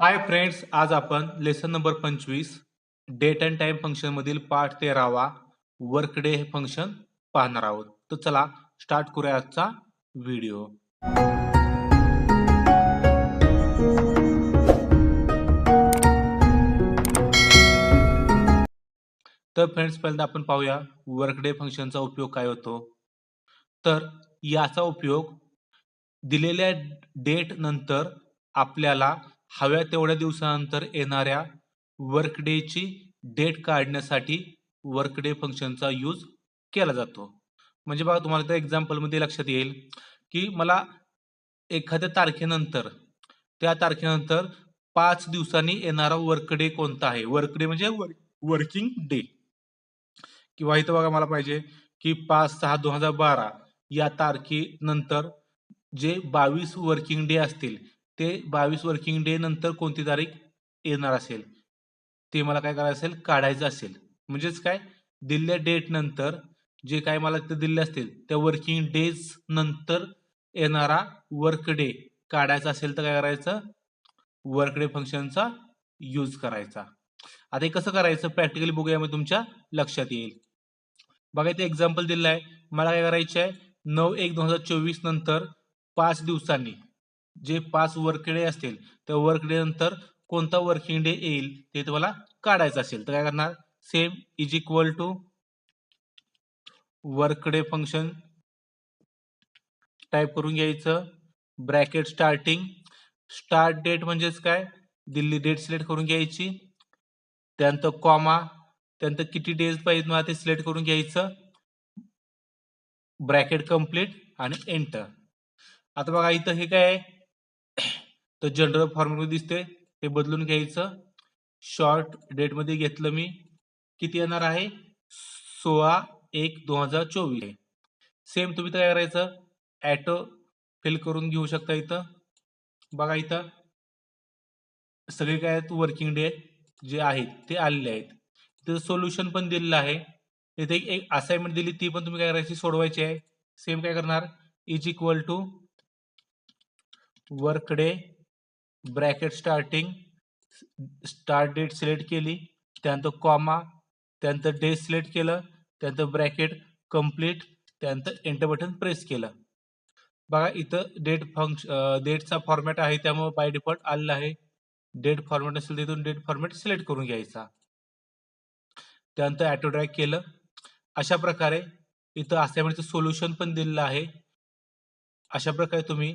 हाय friends आज आपण lesson number पंचवीस डेट अँड टाइम फंक्शन मधील पाठ तेरावा वर्क डे हे फंक्शन पाहणार आहोत. तर चला स्टार्ट करूया आजचा व्हिडिओ तर फ्रेंड्स पहिल्यांदा आपण पाहूया वर्क डे फंक्शनचा उपयोग काय होतो. तर याचा उपयोग दिलेल्या डेट नंतर आपल्याला हव्या तेवढ्या दिवसानंतर येणाऱ्या वर्क डेची डेट काढण्यासाठी वर्क डे फंक्शनचा यूज केला जातो. म्हणजे बघा तुम्हाला त्या एक्झाम्पलमध्ये लक्षात येईल की मला एखाद्या तारखेनंतर त्या तारखेनंतर पाच दिवसांनी येणारा वर्क डे कोणता आहे? वर्क डे म्हणजे वर्किंग डे किंवा इथं बघा मला पाहिजे की पाच सहा दोन हजार बारा या तारखेनंतर जे बावीस वर्किंग डे असतील ते बावीस वर्किंग डे नंतर कोणती तारीख येणार असेल? ते मला काय करायचं असेल? काढायचं असेल. म्हणजेच काय? दिलेल्या डेट नंतर जे काय मला ते दिले असतील त्या वर्किंग डेज नंतर येणारा वर्क डे काढायचा असेल तर काय करायचं? वर्क डे फंक्शनचा यूज करायचा. आता हे कसं करायचं? प्रॅक्टिकली बघूया यामध्ये तुमच्या लक्षात येईल. बघा इथे एक्झाम्पल दिलं आहे. मला काय करायचं आहे नऊ एक दोन हजार चोवीस नंतर पाच दिवसांनी जे पाच वर्क डे असतील त्या वर्क डे नंतर कोणता वर्किंग डे येईल ते तुम्हाला काढायचं असेल. तर काय करणार? Same is equal to work day function type करून घ्यायचं. ब्रॅकेट स्टार्टिंग स्टार्ट डेट म्हणजेच काय? दिल्ली डेट सिलेक्ट करून घ्यायची. त्यानंतर कॉमा त्यानंतर किती डेज पाहिजे मला ते सिलेक्ट करून घ्यायचं. ब्रॅकेट कंप्लीट आणि एंटर आता बघा इथं हे काय आहे? तर जनरल फॉर्मॅटमध्ये दिसते हे बदलून घ्यायचं. शॉर्ट डेटमध्ये घेतलं मी. किती येणार आहे? सोळा एक दोन हजार चोवीस. सेम तुम्ही तर काय करायचं. ॲटो फिल करून घेऊ शकता इथं. बघा इथं. सगळे काय आहेत? वर्किंग डे जे आहेत ते आलेले आहेत. इथं सोल्युशन पण दिलेलं आहे. इथे एक असाइनमेंट दिली ती पण तुम्ही काय करायची? सोडवायची आहे. सेम काय करणार? Is equal to work day bracket starting start date select केली त्यानंतर कॉमा त्यानंतर डे सिलेक्ट केलं त्यानंतर ब्रॅकेट कंप्लीट त्यानंतर एंटर बटन प्रेस केलं. बघा इथं डेट फंक्श डेटचा फॉर्मॅट आहे त्यामुळे बाय डिफॉल्ट आलेला आहे. डेट फॉर्मॅट असेल तिथून डेट फॉर्मॅट सिलेक्ट करून घ्यायचा. त्यानंतर ॲटो ड्रॅक केलं. अशा प्रकारे इथं असाइनमेंटचं सोल्युशन पण दिलेलं आहे. अशा प्रकारे तुम्ही